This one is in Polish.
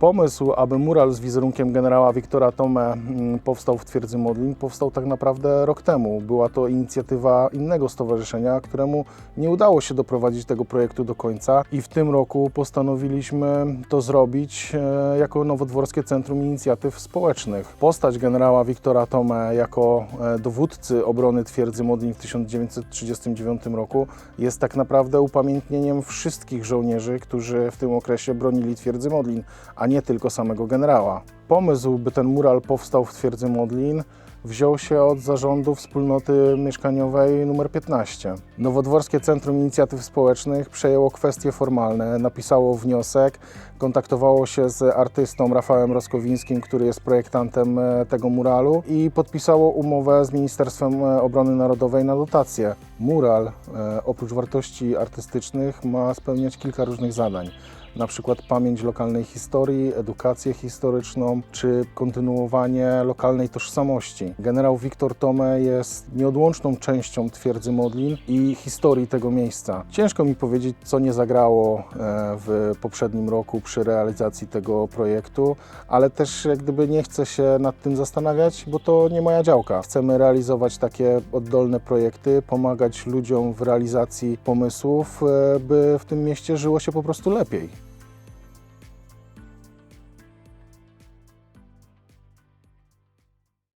Pomysł, aby mural z wizerunkiem generała Wiktora Tome mm, powstał w twierdzy Modlin, powstał tak naprawdę rok temu. Była to inicjatywa innego stowarzyszenia, któremu nie udało się doprowadzić tego projektu do końca i w tym roku postanowiliśmy to zrobić e, jako Nowodworskie Centrum Inicjatyw Społecznych. Postać generała Wiktora Tome jako e, dowódcy obrony twierdzy Modlin w 1939 roku jest tak naprawdę upamiętnieniem wszystkich żołnierzy, którzy w tym okresie bronili twierdzy Modlin, a nie tylko samego generała. Pomysł, by ten mural powstał w twierdzy Modlin, wziął się od zarządu wspólnoty mieszkaniowej nr 15. Nowodworskie Centrum Inicjatyw Społecznych przejęło kwestie formalne, napisało wniosek, kontaktowało się z artystą Rafałem Roskowińskim, który jest projektantem e, tego muralu i podpisało umowę z Ministerstwem e, Obrony Narodowej na dotację. Mural, e, oprócz wartości artystycznych, ma spełniać kilka różnych zadań na przykład pamięć lokalnej historii, edukację historyczną czy kontynuowanie lokalnej tożsamości. Generał Wiktor Tome jest nieodłączną częścią twierdzy Modlin i historii tego miejsca. Ciężko mi powiedzieć, co nie zagrało e, w poprzednim roku przy realizacji tego projektu, ale też jak gdyby nie chcę się nad tym zastanawiać, bo to nie moja działka. Chcemy realizować takie oddolne projekty, pomagać ludziom w realizacji pomysłów, e, by w tym mieście żyło się po prostu lepiej.